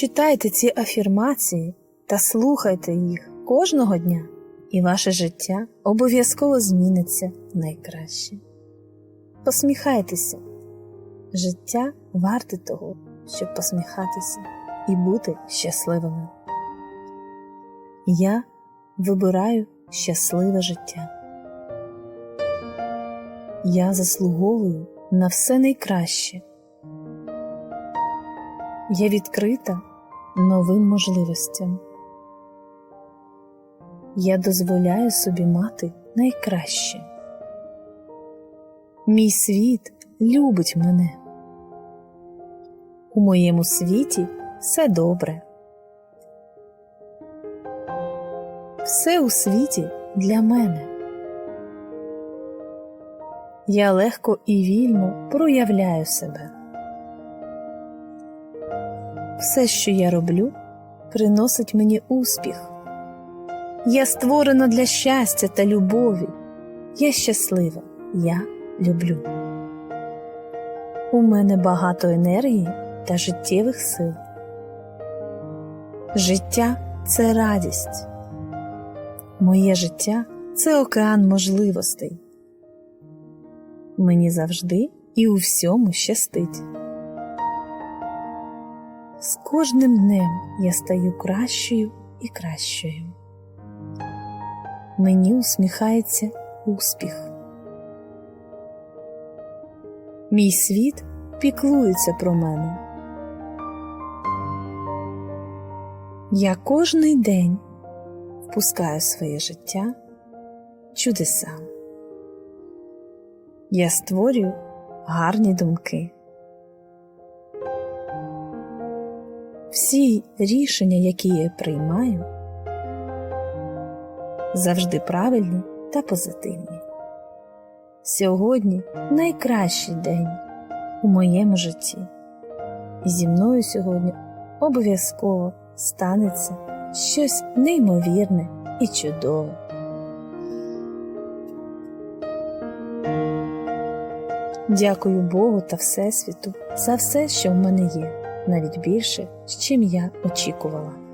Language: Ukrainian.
Читайте ці афірмації та слухайте їх кожного дня, і ваше життя обов'язково зміниться найкраще. Посміхайтеся. Життя варте того, щоб посміхатися і бути щасливими. Я вибираю щасливе життя. Я заслуговую на все найкраще. Я відкрита новим можливостям. Я дозволяю собі мати найкраще. Мій світ любить мене. У моєму світі все добре. Все у світі для мене. Я легко і вільно проявляю себе. Все, що я роблю, приносить мені успіх. Я створена для щастя та любові. Я щаслива, я люблю. У мене багато енергії та життєвих сил. Життя це радість. Моє життя це океан можливостей. Мені завжди і у всьому щастить. З кожним днем я стаю кращою і кращою. Мені усміхається успіх. Мій світ піклується про мене. Я кожний день впускаю своє життя чудеса. Я створюю гарні думки. Всі рішення, які я приймаю, завжди правильні та позитивні. Сьогодні найкращий день у моєму житті, і зі мною сьогодні обов'язково станеться щось неймовірне і чудове. Дякую Богу та Всесвіту за все, що в мене є, навіть більше, чим я очікувала.